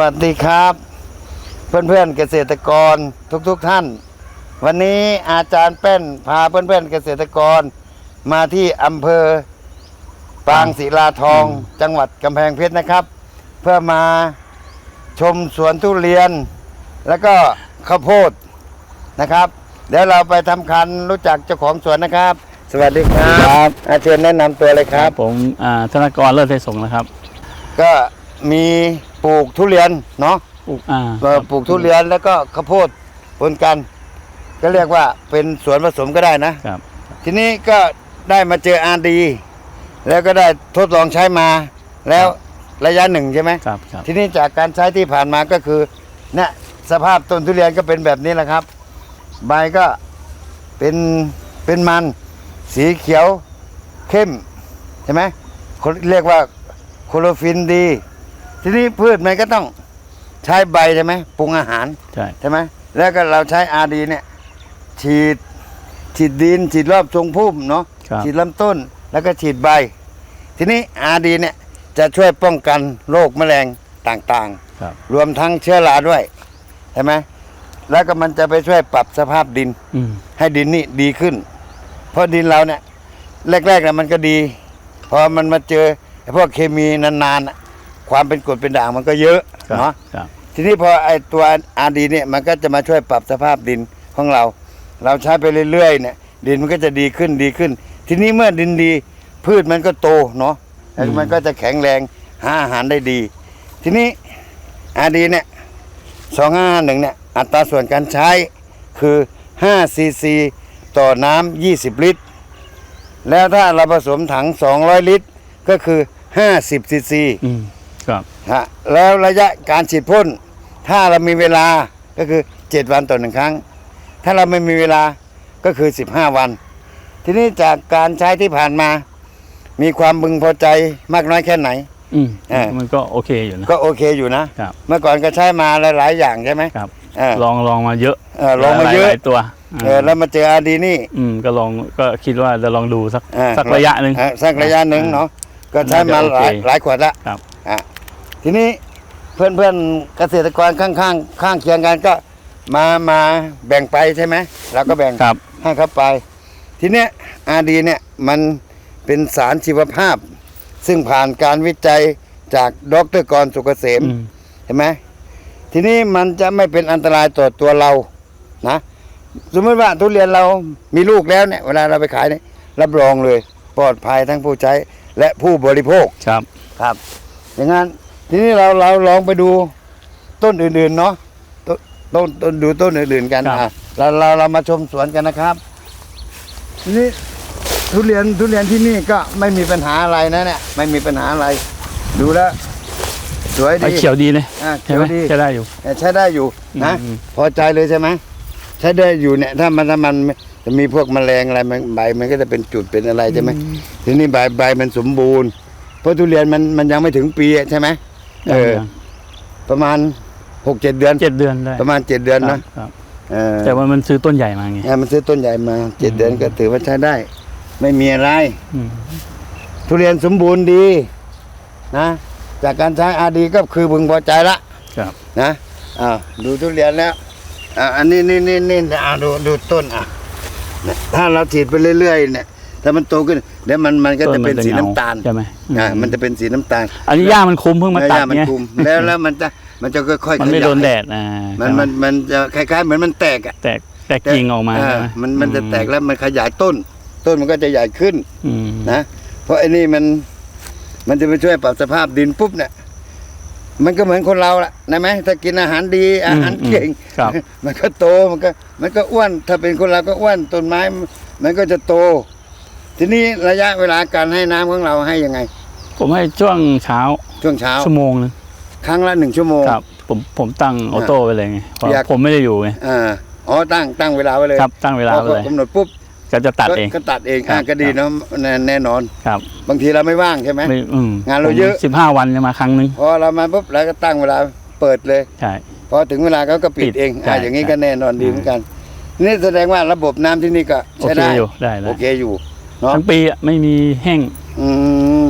วัสดีครับ เพื่อนๆเกษตรกรทุกๆท่าน วันนี้อาจารย์แป้นพาเพื่อนๆเกษตรกร มาที่อำเภอ ปางศิลาทองจังหวัดกำแพงเพชรนะครับ เพื่อมาชมสวนทุเรียน แล้วก็ข้าวโพดนะครับ เดี๋ยวเราไปทำคันรู้จักเจ้าของสวนนะครับ สวัสดีครับอาเชิญแนะนำตัวเลยครับ ผมอ่าธนกรเลิศไทยสงฆ์นะครับ ก็มี ปลูกทุเรียนเนาะปลูกอ่าเอ่อปลูกทุเรียนแล้วก็ข้าวโพดปนกัน ก็เรียกว่าเป็นสวนผสมก็ได้นะ ครับ ทีนี้ก็ได้มาเจออาดี แล้วก็ได้ทดลองใช้มาแล้วระยะหนึ่งใช่ไหมครับครับ ทีนี้จากการใช้ที่ผ่านมาก็คือเนี่ยสภาพต้นทุเรียนก็เป็นแบบนี้แหละครับ ใบก็เป็นเป็นมัน สีเขียวเข้มใช่ไหมเขาเรียกว่าโคโรฟินดี ทีนี้พืชมันก็ต้องใช้ใบใช่ไหมปรุงอาหารใช่ ใช่ไหมแล้วก็เราใช้อาดีเนี่ย ฉีดฉีดดินฉีดรอบทรงพุ่มเนาะครับ ฉีดลำต้นแล้วก็ฉีดใบ ทีนี้อาดีเนี่ยจะช่วยป้องกันโรคแมลงต่างครับ ๆ รวมทั้งเชื้อราด้วยใช่ไหมแล้วก็มันจะไปช่วยปรับสภาพดิน อืม ให้ดินนี่ดีขึ้น เพราะดินเราเนี่ย แรกๆนะมันก็ดี พอมันมาเจอไอ้พวกเคมีนานๆน่ะ ความเป็นกรดเป็นด่างมันก็เยอะครับเนาะครับทีนี้พอไอตัวอาดีเนี่ยมันก็จะมาช่วยปรับสภาพดินของเรา เราใช้ไปเรื่อยๆเนี่ยดินมันก็จะดีขึ้นดีขึ้น ทีนี้เมื่อดินดี พืชมันก็โตเนาะแล้วมันก็จะแข็งแรงหาอาหารได้ดี ทีนี้อาดีเนี่ยสองห้าหนึ่งเนี่ยอัตราส่วนการใช้คือ5ซีซีต่อน้ำ20 ลิตร แล้วถ้าเราผสมถัง 200 ลิตร ก็คือ 50ซีซีอืม ครับฮะแล้วระยะการฉีดพ่น ถ้าเรามีเวลาก็คือ 7 วันต่อหนึ่งครั้ง ถ้าเราไม่มีเวลาก็คือ 15 วัน ทีนี้จากการใช้ที่ผ่านมา มีความบึงพอใจมากน้อยแค่ไหน อืมอ่ามั มันก็โอเคอยู่นะ ก็โอเคอยู่นะ ครับ เมื่อก่อนก็ใช้มาหลาย ๆ อย่างใช่ไหมครับ เออ ลองลองมาเยอะเออลองมาเยอะ หลายๆตัวเออแล้วมาเจออาดีนี่ อืมก็ลองก็คิดว่าจะลองดูสักอ่า สักระยะหนึ่ง อ่าสักระยะหนึ่งเนาะก็ใช้มาหลายน่าจะโอเคหลายขวดละครับ อะ ทีนี้เพื่อนเพื่อนๆเกษตรกรข้างๆข้างเคียงกันก็มามาแบ่งไปใช่ไหมเราก็แบ่งครับ ให้เขาไป ทีเนี้ยอาดีเนี่ยมันเป็นสารชีวภาพ ซึ่งผ่านการวิจัยจากดรกรสุกเกษมอืมเห็นไหมทีนี้มันจะไม่เป็นอันตรายต่อตัวเรานะสมมติว่าทุเรียนเรามีลูกแล้วเนี่ยเวลาเราไปขายเนี่ยรับรองเลย ปลอดภัยทั้งผู้ใช้และผู้บริโภคครับครับ อย่างนั้น ทีนี้เราเราลองไปดูต้นอื่นๆเนาะต้นต้นต้นดูต้นอื่นๆกันครับ อะเราเราเรามาชมสวนกันนะครับทีนี้ทุเรียนทุเรียนที่นี่ก็ไม่มีปัญหาอะไรนะเนี่ยไม่มีปัญหาอะไร ดูแล้วสวยใบดีเขียวดีเลยอะใช่ไหมเขียวดีใช่ได้อยู่ใช้ได้อยู่นะอืม พอใจเลยใช่ไหมใช้ได้อยู่เนี่ยถ้ามันถ้ามันจะมีพวกแมลงอะไรมันใบมันก็จะเป็นจุดเป็นอะไรใช่ไหมทีนี้ใบใบมันสมบูรณ์เพราะทุเรียนมันมันยังไม่ถึงปีอะใช่ไหม เออยังประมาณหกเจ็ดเดือนๆเจ็ดเดือนได้ประมาณเจ็ดเดือนนะครับครับเออแต่ว่ามันซื้อต้นใหญ่มาไงเนี่ยมันซื้อต้นใหญ่มาเจ็ดอืมเดือนก็ถือว่าใช้ได้ ไม่มีอะไร อืมทุเรียนสมบูรณ์ดีนะ จากการใช้อาดีก็คือพึงพอใจละครับนะอ่าดูทุเรียนแล้วอ่าอันนี้นี่นี่นี่อ่าดูดูต้นอะเนี่ยถ้าเราฉีดไปเรื่อยๆเนี่ย ถ้ามันโตขึ้นเดี๋ยวมันมันก็จะเป็นสีน้ำตาลใช่ไหมอ่าอืมันจะเป็นสีน้ำตาลอันนี้หญ้ามันคุมเพิ่งมาแล้วตัดหญ้มันไงคุมแล้วแล้วมันจะมันจะค่อยๆมันไม่ขยายโดนแดดอ่ามันมันมันจะคล้ายๆ เหมือนมันแตกอะแตกแตกกิ่งออกมาเออใช่ไหมันมันจะแตกแล้วมันขยายต้น ต้นมันก็จะใหญ่ขึ้นอืมนะเพราะไอ้นี่มันมันจะไปช่วยปรับสภาพดินปุ๊บเนี่ยมันก็เหมือนคนเราละนะไหมถ้ากินอาหารดีอาหารเก่งครับมันก็โตมันก็ มันก็อ้วน ถ้าเป็นคนเราก็อ้วนต้นไม้ มันก็จะโต ทีนี้ระยะเวลาการให้น้ำของเราให้ยังไง ผมให้ช่วงเช้าช่วงเช้าชั่วโมงนึงครั้งละหนึ่งชั่วโมงครับ ผมผมตั้งออโต้ไปเลยไงเพราะอยาก ผมไม่ได้อยู่ไงอ่าอ๋อตั้งตั้งเวลาไว้เลยครับตั้งเวลาพอไปเลยกำหนดปุ๊บก็จะตัดก็เอง ก็ตัดเองครัอ่าบก็ดีเนาะแน่แน่นอน ครับบางทีเราไม่ว่างใช่ไหม ไม่อืมงานเราเยอะ สิบห้าวันจะมาครั้งนึงพอเรามาปุ๊บเราก็ตั้งเวลาเปิดเลย ใช่ พอถึงเวลาเขาก็ปิปิดดเองใช่อ่าอย่างนี้ใช่ ก็แน่นอนดีเหมือนกัน นี่แสดงว่าระบบน้ำที่นี่ก็โอใช้เคได้อยู่ได้ได้โอเคอยู่ เนาะทั้งปีอะไม่มีแห้ง อืม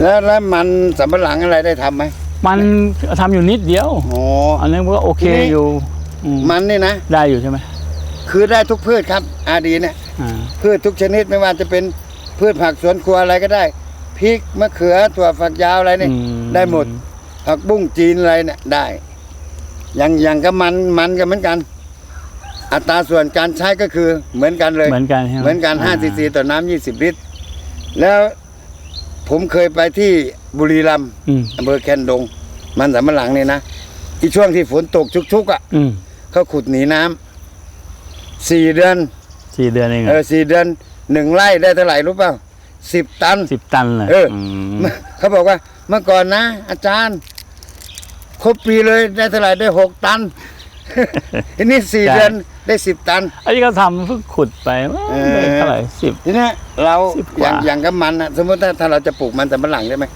แล้วแล้วมันสำปะหลังอะไรได้ทำไหมมันทำอยู่นิดเดียว อ๋อ อันนี้มันก็โอเคทีนี้อยู่อืมมันนี่นะ ได้อยู่ใช่ไหมคือได้ทุกพืชครับ อาดีเนี่ย อ่า พืชทุกชนิดไม่ว่าจะเป็นพืชผักสวนครัวอะไรก็ได้พริกมะเขือถั่วฝักยาวอะไรเนี่ยอืได้หมด ผักบุ้งจีนอะไรเนี่ยได้อย่างอย่างก็มันมันกันเหมือนกัน อัตราส่วนการใช้ก็คือเหมือนกันเลยเหมือนกันใช่ไหมเหมือนกันา5ซีซีต่อน้ำ20 ลิตร แล้วผมเคยไปที่บุรีรัมย์อืมอำเภอแคนดง มันสำปะหลังเนี่ยนะที่ช่วงที่ฝนตกชุกๆอะอืมเขาขุดหนีน้ำสี่เดือนสี่เดือนเองเออสี่เดือนหนึ่งไร่ได้เท่าไหร่รู้เปล่าสิบตันสิบตันเลยเออมเขาบอกว่าเมื่อก่อนนะ อาจารย์ ครบปีเลยได้เท่าไหร่ได้หกตัน ทีนี้สี่เดือนได้สิบตัน อันนี้ก็ทำเพิ่งขุดไปเออ ได้เท่าไหร่สิบ ทีนี้เราสิบกอว่า ย่างอย่างกับมันนะสมมติถ้าถ้าเราจะปลูกมันสำปะหลังใช่ไหม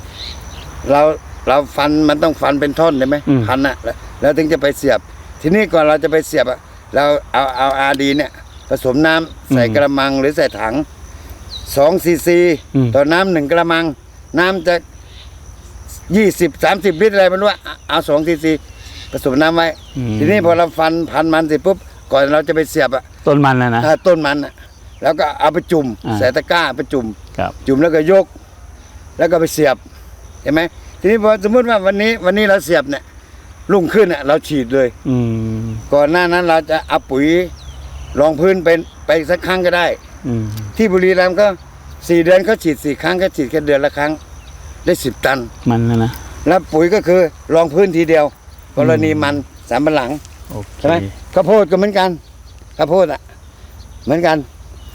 เราเราฟันมันต้องฟันเป็นท่อนใช่ไหมพันอะแล้วแล้วถึงจะไปเสียบ ทีนี้ก่อนเราจะไปเสียบอะเราเอาเอาอาดีเนี่ย ผสมน้ำใส่กระมังหรือใส่ถังสองซีซีอืมต่อน้ำหนึ่งกระมัง น้ำจะยี่สิบสามสิบลิตรอะไรไม่รู้อะเอาสองซีซี ผสมน้ำไว้ อืม ทีนี้พอเราฟันพันมันเสร็จปุ๊บก่อนเราจะไปเสียบอะต้นมันนะนะถ้าต้นมันอะแล้วก็เอาไปจุ่มอ่า ใส่ตะกร้าไปจุ่ม ครับ จุ่มแล้วก็ยก แล้วก็ไปเสียบเห็นไหมทีนี้พอสมมติว่าวันนี้วันนี้เราเสียบเนี่ยรุ่งขึ้นเนี่ยเราฉีดเลย อืมก่อนหน้านั้นเราจะเอาปุ๋ยรองพื้นเป็นไปสักครั้งก็ได้ อืมที่บุรีรัมย์ก็สี่เดือนเขาฉีดสี่ครั้งก็ฉีดแค่เดือนละครั้ง ได้สิบตัน มันนะนะแล้วปุ๋ยก็คือรองพื้นทีเดียว กรณีมันสามบันหลังโอเคใช่ไหมข้าวโพดก็เหมือนกันข้าวโพดอะ เหมือนกัน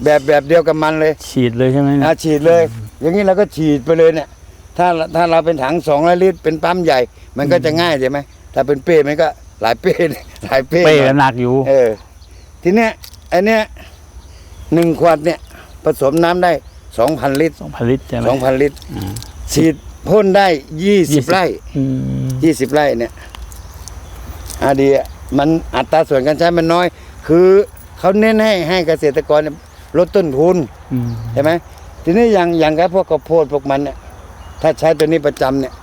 แบบแบบเดียวกับมันเลยฉีดเลยใช่ไหมเนี่ยอาฉีดเลย อย่างนี้เราก็ฉีดไปเลยเนี่ย ถ้าถ้าเราเป็นถังสองร้อยลิตรเป็นปั๊มใหญ่ มันก็จะง่ายใช่ไหมถ้าเป็นเป้มันก็หลายเป้หลายเป้เป้ก็หนักอยู่ เออ ทีเนี้ยไอเนี้ยหนึ่งขวดเนี่ย ผสมน้ำได้สองพันลิตรสองพันลิตรใช่ไหมสองพันลิตรอ่าฉีดพ่นได้ยี่สิบ20ไร่อืมยี่สิบไร่เนี่ย อาดีอะมันอัตราส่วนการใช้มันน้อย คือเขาเน้นให้ให้เกษตรกรเนี่ยลดต้นทุนอืมใช่ไหมทีนี้อย่างอย่างกับพวกข้าวโพดพวกมันเนี่ยถ้าใช้ตัวนี้ประจำเนี่ย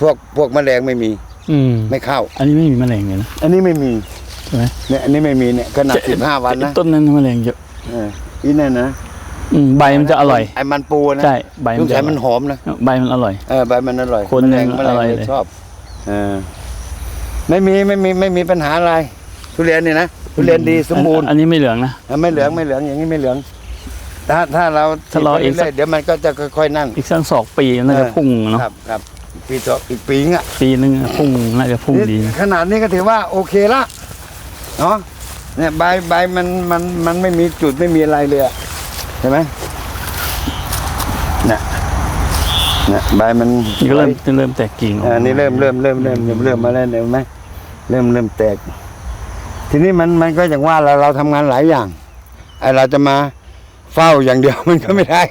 พวกพวกแมลงไม่มี อืมไม่เข้า อันนี้ไม่มีแมลงเลยนะอันนี้ไม่มีใช่ไหมเนี่ยอันนี้ไม่มีเนี่ยขนาดสิบห้าวันนะต้นนั้นแมลงเยอะเอออีนั่นนะอืมใบมันจะอร่อยไอ้มันปูนะใช่ใบสมังนจะสัอยร่มัอนยหอมนะใบมันอร่อยเออใบมันอร่อยคนแมลงหนึ่งแมลงอร่อยเลยเลยชอบเออ ไม่มีไม่มีไม่มีปัญหาอะไร ทุเรียนนี่นะทุเรียนดีสมบูรณ์อันนี้ไม่เหลืองนะอะไม่เหลืองไม่เหลืองอย่างนี้ไม่เหลือง ถ้าถ้าเราถ้ารออีกสักเรื่ยๆเดี๋ยวมันก็จะค่อยๆนั่น อีกสักสองปีน่าจะเออพุ่งเนาะครับครับปีต่ออีกปีนึงอะปีนึงอะพุ่งน่าจะพุ่งดีนี่นะขนาดนี้ก็ถือว่าโอเคละเนาะเนี่ยใบใบมันมันมันไม่มีจุดไม่มีอะไรเลยอะเห็นไหมเนี่ย เนี่ยใบมันนี่ก็เริ่มเริ่มแตกกิ่งออกอ่านี่เริ่มเริ่มเริ่มเริ่มเริ่มเริ่มมาแล้วเห็นไหมเริ่มเริ่มแตก ทีนี้มันมันก็อย่างว่าเราเราทำงานหลายอย่างไอเราจะมาเฝ้าอย่างเดียวมันก็ไม่ได้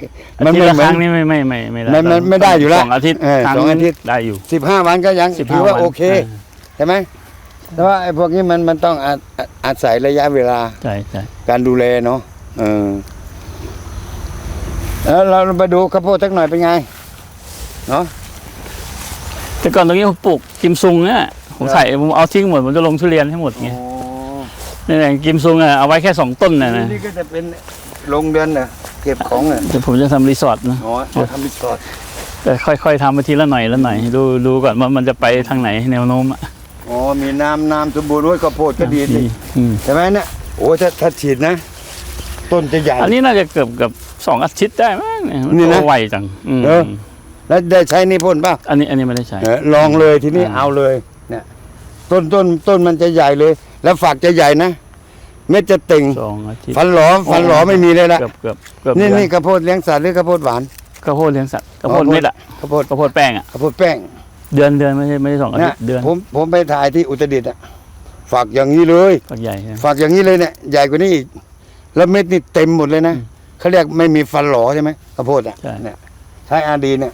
มัมันนไม่ไม่ละเหมืคอรั้นงนี่ไม่ไม่ไม่ไม่ได้มันมันไม่ได้อยู่แล้วสองอาทิตย์เออครั้สองอาทิตย์ได้อยู่สิบห้าวันก็ยัง15ถือว่าวันโอเคอ่าใช่ไหมแต่ว่าไอ้พวกนี้มันมันต้องอาอาอาศัยระยะเวลาใช่ใช่การดูแลเนาะเออแล้วเราไปดูข้าวโพดสักหน่อยเป็นไง เนาะแต่ก่อนตรงนี้ผมปลูกกิมซุงเนี่ยผมใส่ผมเอาทิ้งหมดผมจะลงทุเรียนให้หมดไงนี่แหละกิมซุงอะเอาไว้แค่สองต้นน่ะนะนี่ก็จะเป็นโรงเรือนน่ะเก็บของน่ะเดี๋ยวผมจะทำรีสอร์ทนะอ๋อจะทำรีสอร์ทแต่ค่อยๆทำไปทีละหน่อยละหน่อยดูดูก่อนว่ามันจะไปทางไหนแนวโน้มอะอ๋อมีน้ำน้ำสมบูรณ์ด้วยข้าวโพดก็ดีสิอืมใช่ไหมเนี่ยโอ้ถ้าถ้าฉีดนะ ต้นจะใหญ่ อันนี้น่าจะเกือบเกือบสองอาทิตย์ได้มั้งเนี่ยมันนี่นะโตไวจังอืมเออ แล้วได้ใช้นี่พ่นป่ะอันนี้อันนี้ไม่ได้ใช้ เออลองเลยทีนี้อ่า เอาเลยเนี่ยต้นต้นต้นมันจะใหญ่เลย แล้วฝักจะใหญ่นะ เม็ดจะเต่งสองอาทิตย์ฟันหลอฟันหลอไม่มีเลยละเกือบเกือบเกือบนี่เดือนี่ข้าวโพดเลี้ยงสัตว์หรือข้าวโพดหวานข้าวโพดเลี้ยงสัตว์ข้าวโพดอ๋อเม็ดอะข้าวโพดข้าวโพดแป้งอะข้าวโพดแป้งเดือนเดือนไม่ใช่ไม่ใช่สองอาเนี่ทิยตย์เดือนผมผมไปถ่ายที่อุตรดิตถ์อะฝักอย่างนี้เลย ฝักใหญ่ใช่ไหม ฝักอย่างนี้เลยเนี่ยใหญ่กว่านี้อีกแล้วเม็ดนี่เต็มหมดเลยนะเขาเรียกไม่มีฟันหลอใช่ไหมข้าวโพดอะเนี่ยใช้อาดีเนี่ย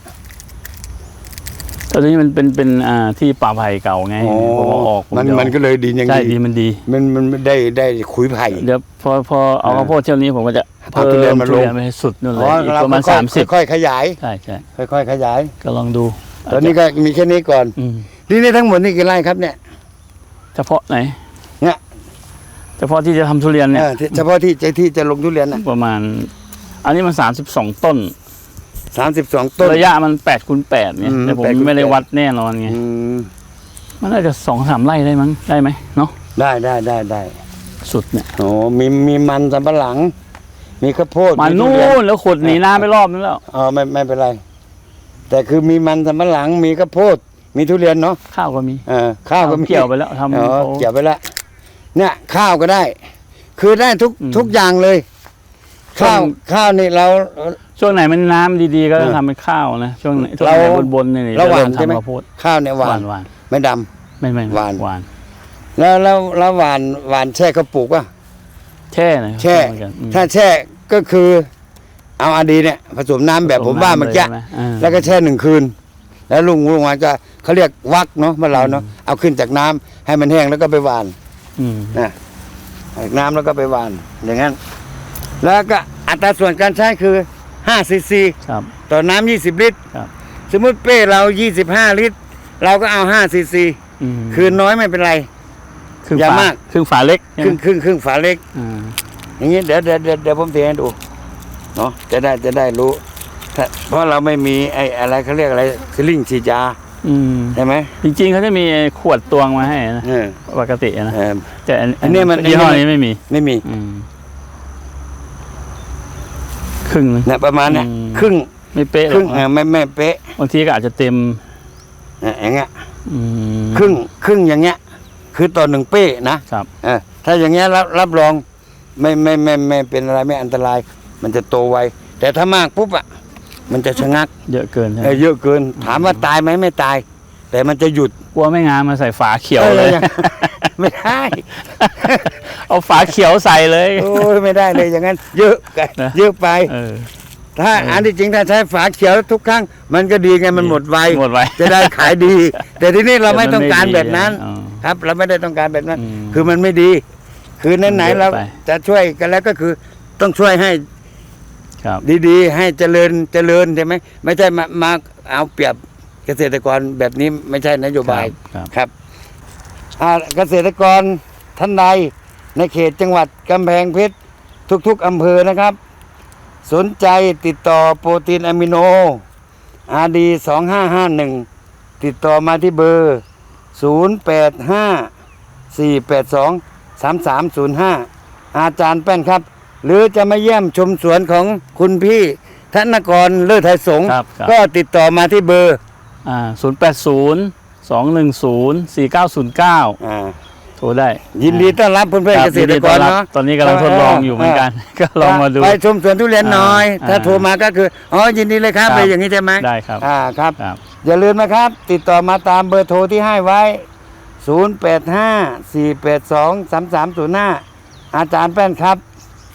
ตอนนี้มันเป็นเป็นอ่าที่ป่าไผ่เก่าไงผมเอาออกผมันจะเอามันก็เลยดีอย่างใช่นี้ดีมันดีมันมันได้ได้ขุยไผ่ เดี๋ยวพอพอเอาเออข้าวโพดเที่ยวนี้ผมก็จะเอาเพิ่มทุเรียนมาลง ไปให้สุดนู่นเลอ๋ยออีกเราประมาณค่อยสามสิบค่อยๆขยาย ใช่ใช่ค่อยๆขยาย ก็ลองดูตอนนี้ก็มีแค่นี้ก่อน อืมนี่นี่ทั้งหมดนี่กี่ไร่ครับเนี่ย เฉพาะไหนเนี่ย เฉพาะที่จะทำทุเรียนเนี่ย เออที่เฉพาะที่ที่จะลงทุเรียนนะประมาณ อันนี้มันสามสิบสองต้น สามสิบสองต้น ระยะมันแปดคูณแปดเนี่ยอืมแต่ผม8คูณไม่ได้8วัดแน่นอนไงอืมมันน่าจะสองสามไร่ได้มั้งได้ไหมเนาะได้ได้ได้ได้สุดเนี่ยโอ้มีมีมันสำปะหลัง มีข้าวโพดมาทุนู่เรียนแล้วขุดหนีน้ำไปรอบนึงแล้วอ๋อไม่ไม่เป็นไร แต่คือมีมันสำปะหลัง มีข้าวโพด มีทุเรียนเนาะข้าวก็มีเออข้าวก็มี เกี่ยวไปแล้วทำ อ๋อโอ้เกี่ยวไปแล้วเนี่ยข้าวก็ได้ คือได้ทุกอืม ทุกอย่างเลย ข้าวช่วงข้าวนี่เรา ช่วงไหนมันน้ำดีๆ ก็เออทำเป็นข้าวนะช่วงไหนช่วงเราไหนบนๆเนี่ยเราหวานจะใช่ไหมทำข้าวโพดข้าวเนี่ยหวาวหานนหวานไม่ดำไม่ไม่หวานหวาน แล้วแล้วแล้วหวานหวานแช่เขาปลูกป่ะแช่นะแช่เหมือนกันอืมถ้าแช่ก็คือเอาอาดีเนี่ยผสมน้ำแบบผมว่าเมื่อกี้ผสน้ำลยใช่ไหแล้วก็แช่หนึ่งคืน แล้วลุงลุงมาจะเขาเรียกวักเนาะเมื่อเราเนาะเอาขึ้นจากน้ำให้มันแห้งแล้วก็ไปหวานอืมนะจากน้ำแล้วก็ไปหวานอย่างนั้น แล้วก็อัตราส่วนการใช้คือ5ซีซีครับ ต่อน้ำ20 ลิตร ครับ สมมุติเป้เรา 25 ลิตร เราก็เอา5ซีซีอืมคือน้อยไม่เป็นไร ครึ่งอย่าฝามาก ครึ่งฝาเล็กครึ่งครึ่งครึ่งฝาเล็ก อ่าอย่างนี้เดี๋ยวเดี๋ยวเดี๋ยวเดี๋ยวผมเทให้ดูเนาะจะได้จะได้รู้ถ้าเพราะเราไม่มีไอ้อะไรเขาเรียกอะไรสลิงฉีดยาอืมใช่ไหมจริงๆเขาจะมีขวดตวงมาให้นะเออปกตินะเออ แต่อันอันนี้มันยี่ห้ออันนี้ นี้ไม่มี ไม่มี อืม ครึ่งนึงเนี่ยประมาณเนี่ยอืม ครึ่งไม่เป๊ะหครอรึ่งกเออไม่ไม่เป๊ะบางทีก็อาจจะเต็มเนี่ยอย่างเงี้ยอืมครึ่งครึ่งอย่างเงี้ย คือต่อหนึ่งเป้นะครับ เออถ้าอย่างเงี้ยรับรับรองไม่ไม่ไม่ไม่เป็นอะไรไม่อันตราย มันจะโตไวแต่ถ้ามากปุ๊บอะมันจะชะงักเยอะเกินใช่ไหเอมอเยอะเกิน ถามว่าตายไหมไม่ตาย แต่มันจะหยุด กลัวไม่งามมาใส่ฝาเขียวเลย ออไม่ได้ เอาฝาเขียวใส่เลยโอ้ยไม่ได้เลยอย่างนั้น เยอะไปนะเยอะไปเออ ถ้าเอออัอันที่จริงถ้าใช้ฝาเขียวทุกครั้ง มันก็ดีไงมันหมดไวหมดไวจะได้ขายดี แต่ทีนี้เราไม่ต้องการแบบนั้น อ๋อครับ เราไม่ได้ต้องการแบบนั้น อืมคือมันไม่ดี คือไหนมันเยอะๆเราไป จะช่วยกันแล้วก็คือต้องช่วยให้ ครับ ดีๆ ให้เจริญเจริญใช่ไหมไม่ใช่มามาเอาเปรียบเกษตรกรแบบนี้ไม่ใช่นโยบายครับ ครับอ่าเกษตรกรท่านใด ในเขตจังหวัดกำแพงเพชรทุกๆอำเภอนะครับ สนใจติดต่อโปรตีนอะมิโนอาดีสองห้าห้าหนึ่งติดต่อมาที่เบอร์ศูนย์แปดห้าสี่แปดสองสามสามศูนย์ห้าอาจารย์แป้นครับ หรือจะมาเยี่ยมชมสวนของคุณพี่ธนกรเลิศไทยสงฆ์ครับครับ ก็ติดต่อมาที่เบอร์อ่าศูนย์แปดศูนย์สองหนึ่งศูนย์สี่เก้าศูนย์เก้า อ่า โทรได้ยินดีต้อนรับเพื่อนคๆบเกษตรกรยินดีต้อนบเนาะตอนนี้กำลังทดลองอยู่เหมือนกัน ก็ลองมาดูไปชมสวนทุเรียนหน่อยอ่าถ้าโทรมาก็คืออ๋อยินดีเลยครับครับเลยอย่างนี้ใช่ไหมได้ครับอ่าครับครับ อย่าลืมนะครับ ติดต่อมาตามเบอร์โทรที่ให้ไว้ 085 482 3305 อาจารย์แป้นครับ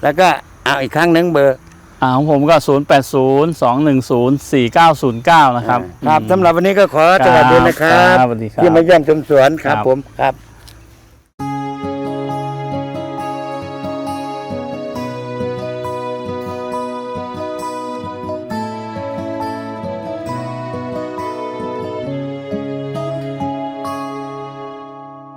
แล้วก็เอาอีกครั้งหนึ่งเบอร์อ่าของผมก็ศูนย์แปดศูนย์สองหนึ่งศูนย์สี่เก้าศูนย์เก้านะครับ ครับอืมสำหรับวันนี้ก็ขอสวัสดีนะครับครับสวัสดีครับที่มาเยี่ยมชมสวนครับครับผมครับ